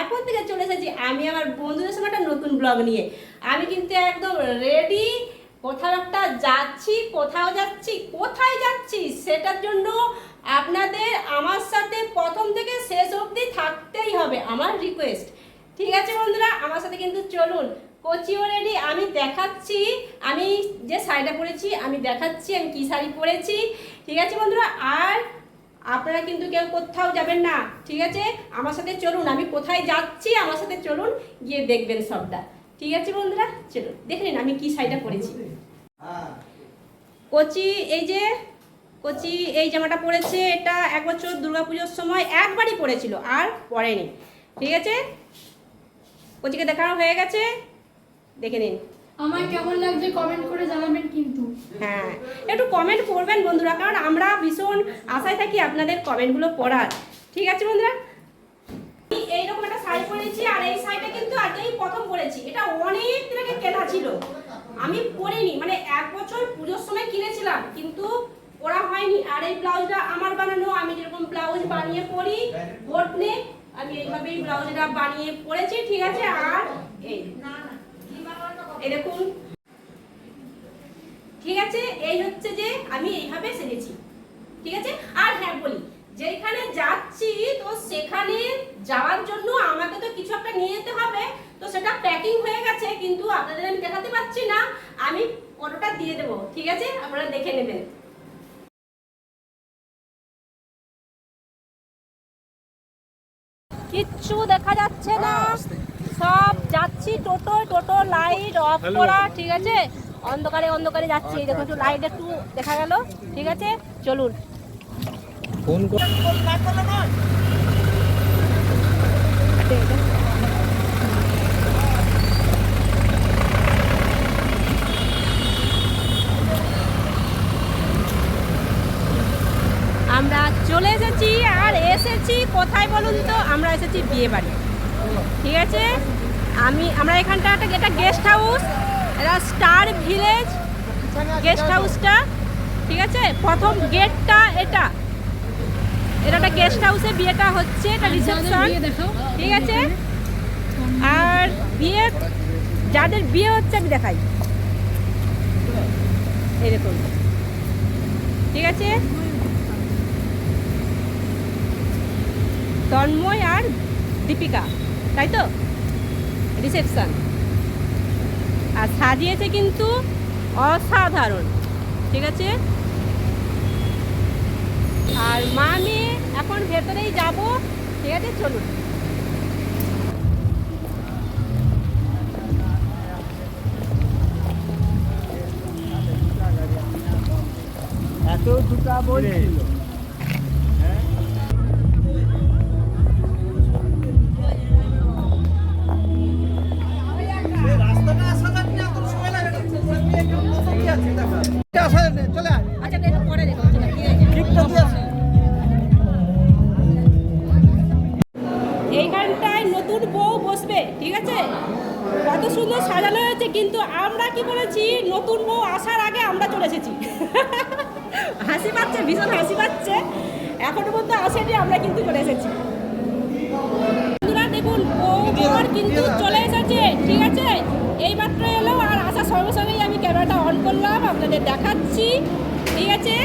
এখন থেকে চলে এসেছি। আমি আমার বন্ধুদের সঙ্গে একটা নতুন ব্লগ নিয়ে। আমি কিন্তু একদম রেডি কোথাও একটা যাচ্ছি, কোথাও যাচ্ছি, কোথায় যাচ্ছি সেটার জন্য আপনাদের আমার সাথে প্রথম থেকে শেষ অবধি থাকতেই হবে আমার রিকোয়েস্ট ঠিক আছে বন্ধুরা, আমার সাথে কিন্তু চলুন। কোচিও রেডি আমি দেখাচ্ছি। আমি যে শাড়িটা পরেছি, আমি দেখাচ্ছি আমি কী শাড়ি পরেছি। ঠিক আছে বন্ধুরা, আর আপনারা কিন্তু কেউ কোথাও যাবেন না, ঠিক আছে? আমার সাথে চলুন, আমি কোথায় যাচ্ছি, আমার সাথে চলুন, গিয়ে দেখবেন সবটা। ঠিক আছে বন্ধুরা? চলুন, দেখে নিন আমি কি শাড়িটা পরেছি। কোচি, এই যে, কোচি, এই জামাটা পরেছে, এটা এক বছর দুর্গাপুজোর সময় একবারই পরেছিল, আর পরেনি। ঠিক আছে? কোচিকে দেখানো হয়ে গেছে, দেখে নিন। আমার কেমন লাগছে কমেন্ট করে জানাবেন। হ্যাঁ একটু কমেন্ট করবেন বন্ধুরা, কারণ আমরা ভীষণ আশায় থাকি আপনাদের কমেন্টগুলো পড়ার। ঠিক আছে বন্ধুরা? এইরকম একটা শাড়ি পরেছি, আর এই শাড়িটা কিন্তু আজকেই প্রথম পরেছি। এটা অনেক দিন আগে কেনা ছিল। আমি পরিনি মানে এক বছর পুজোর সময় কিনেছিলাম, কিন্তু পরা হয়নি। আর এই ব্লাউজটা আমার বানানো, আমি যেরকম ব্লাউজ বানিয়ে পরি, বোট নেক, আমি এইভাবেই ব্লাউজটা বানিয়ে পরেছি, ঠিক আছে? আর এই দেখুন ঠিক আছে? এই হচ্ছে যে আমি এইভাবে সেজেছি। ঠিক আছে? আর হ্যাঁ বলি যেখানে যাচ্ছি তো সেখানে যাওয়ার জন্য আমাকে তো কিছু একটা নিয়ে যেতে হবে। তো সেটা প্যাকিং হয়ে গেছে কিন্তু আপনাদের আমি দেখাতে পাচ্ছি না। আমি ফটোটা দিয়ে দেবো ঠিক আছে? আপনারা দেখে নেবেন। কিচ্ছু দেখা যাচ্ছে না। সব যাচ্ছি টোটো টোটো লাইট অফ করা ঠিক আছে? অন্ধকারে অন্ধকারে যাচ্ছি। এই দেখুন একটু লাইট একটু দেখা গেল। ঠিক আছে? চলুন। ফোন করে আমরা চলে এসেছি আর এসেছি কোথায় বলুন তো? আমরা এসেছি বিয়ে বাড়ি ঠিক আছে? আমি আমরা এখানটা একটা এটা গেস্ট হাউস এটা স্টার ভিলেজ গেস্ট হাউসটা ঠিক আছে? প্রথম গেটটা এটা। এটা একটা গেস্ট হাউসে বিয়েটা হচ্ছে এটা রিসেপশন ঠিক আছে? আর বিয়ে যাদের বিয়ে হচ্ছে আমি দেখাই। এরকম ঠিক আছে? তন্ময় আর দীপিকা তাই তো? রিসেপশন আর সাজিয়েছে কিন্তু অসাধারণ, ঠিক আছে? আর মা মেয়ে, এখন ভেতরেই যাব, ঠিক আছে? চলুন। এত দুটা বলছিল চলে আচ্ছা পরে দেখো দিয়ে এইখানটায় নতুন বউ বসবে ঠিক আছে? কত সুন্দর সাজানো হয়েছে কিন্তু আমরা কি বলেছি নতুন বউ আসার আগে আমরা চলে এসেছি। হাসি পাচ্ছে ভীষণ হাসি পাচ্ছে। এখনও পর্যন্ত আসেনি আমরা কিন্তু চলে এসেছি। বন্ধুরা দেখুন বউ কিন্তু চলে এসেছে ঠিক আছে? এই মাত্র এলো আর আসার সঙ্গে সঙ্গেই আমি ক্যামেরাটা অন করলাম, আপনাদের দেখাচ্ছি। ঠিক আছে?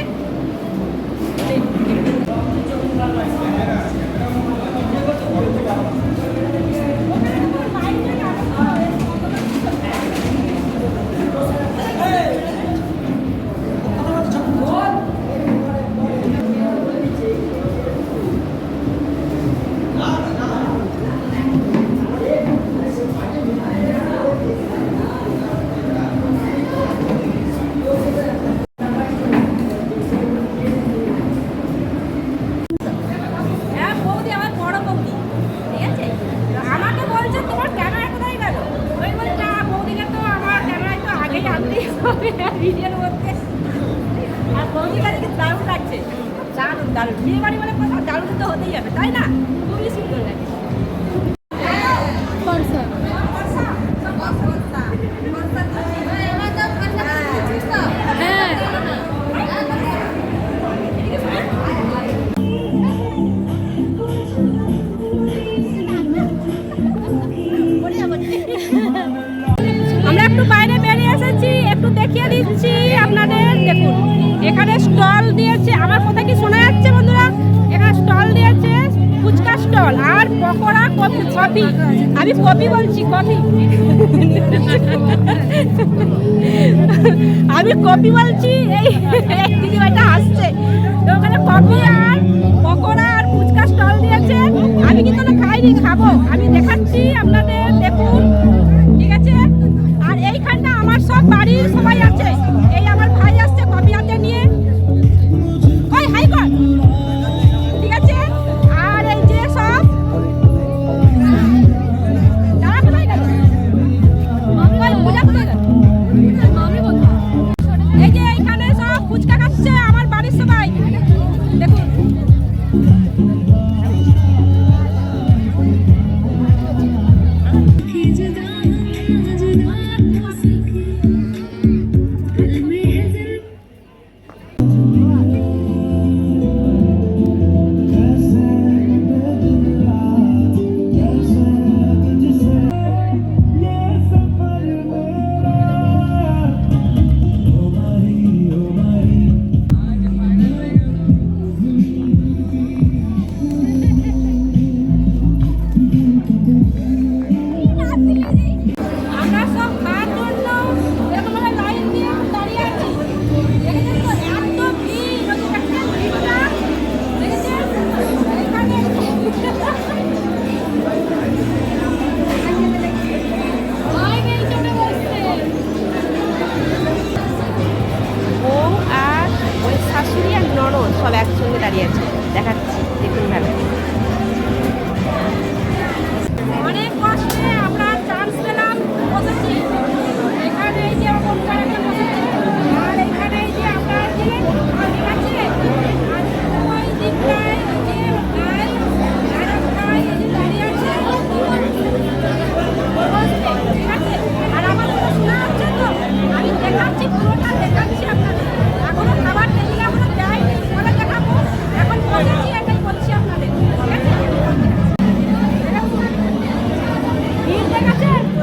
দারুণ। বিয়ে বাড়ি মানে কথা দারুণ তো হতেই হবে তাই না? খুবই সুন্দর লাগে। হ্যাঁ। আমরা একটু বাইরে এসেছি একটু দেখিয়ে দিচ্ছি আপনাদের। দেখুন এখানে স্টল দিয়েছে। আমার কথা কি শোনা স্টল দিয়েছে, ফুচকা স্টল আর পকোড়া কফি কফি। আমি কফি বলছি, কফি। আমি কফি বলছি, এই দিদিভাইটা দাঁড়িয়ে আছে। দেখাচ্ছি।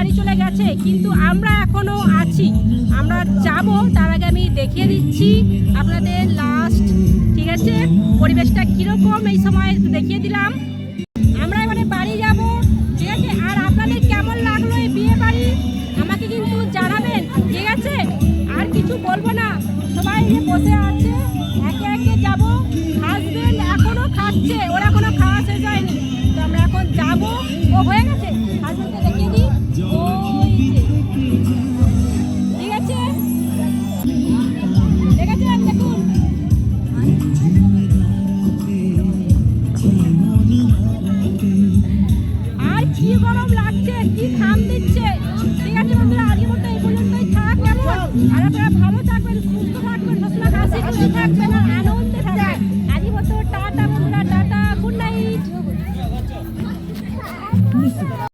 বাড়ি চলে গেছে, কিন্তু আমরা এখনও আছি। আমরা যাব, তার আগে আমি দেখিয়ে দিচ্ছি আপনাদের লাস্ট ঠিক আছে? পরিবেশটা কীরকম এই সময়? কি গরম লাগছে? কি ঘাম দিচ্ছে? ঠিক আছে বন্ধুরা আজকে মতো এই পর্যন্তই থাক, কেমন? আর আপনারা ভালো থাকবেন, সুস্থ থাকবেন সবসময় হাসি খুশি থাকবেন।